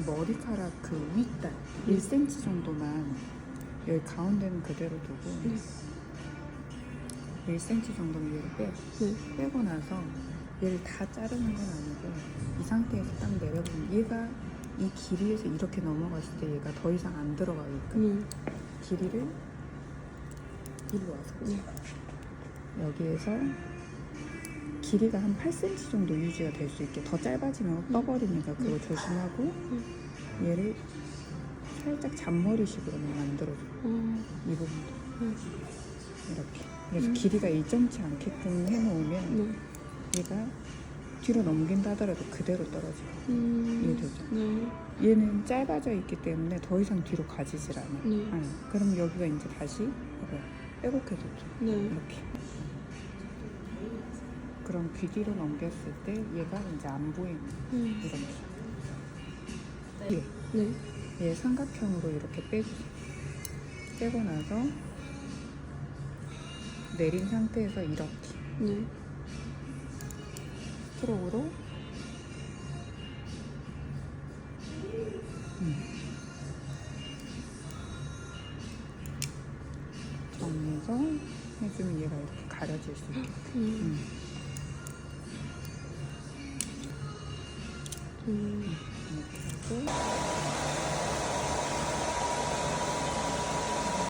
이 머리카락 그 윗단 1cm 정도만 여기 가운데는 그대로 두고 네. 1cm 정도는 얘를 빼 네. 빼고 나서 얘를 다 자르는 건 아니고 이 상태에서 딱 내려보면 얘가 이 길이에서 이렇게 넘어갔을 때 얘가 더 이상 안 들어가게끔 네. 길이를 일로 와서 네. 여기에서 길이가 한 8cm 정도 유지가 될 수 있게 더 짧아지면 떠버리니까 그거 조심하고 얘를 살짝 잔머리식으로만 만들어줘 어, 이 부분도 네. 이렇게 그래서 음. 길이가 일정치 않게끔 해놓으면 네. 얘가 뒤로 넘긴다 하더라도 그대로 떨어지고 음, 이해되죠? 네. 얘는 짧아져 있기 때문에 더 이상 뒤로 가지질 않아 네. 아니, 그럼 여기가 이제 다시 빼곡해졌죠 네. 이렇게 그럼 귀 뒤로 넘겼을 때 얘가 이제 안 보이는 음, 이렇게 얘, 네. 얘 삼각형으로 이렇게 빼주세요 빼고 나서 내린 상태에서 이렇게 네. 스트로크로 음. 정리해서 해주면 얘가 이렇게 가려질 수 있게 음, 음. 음,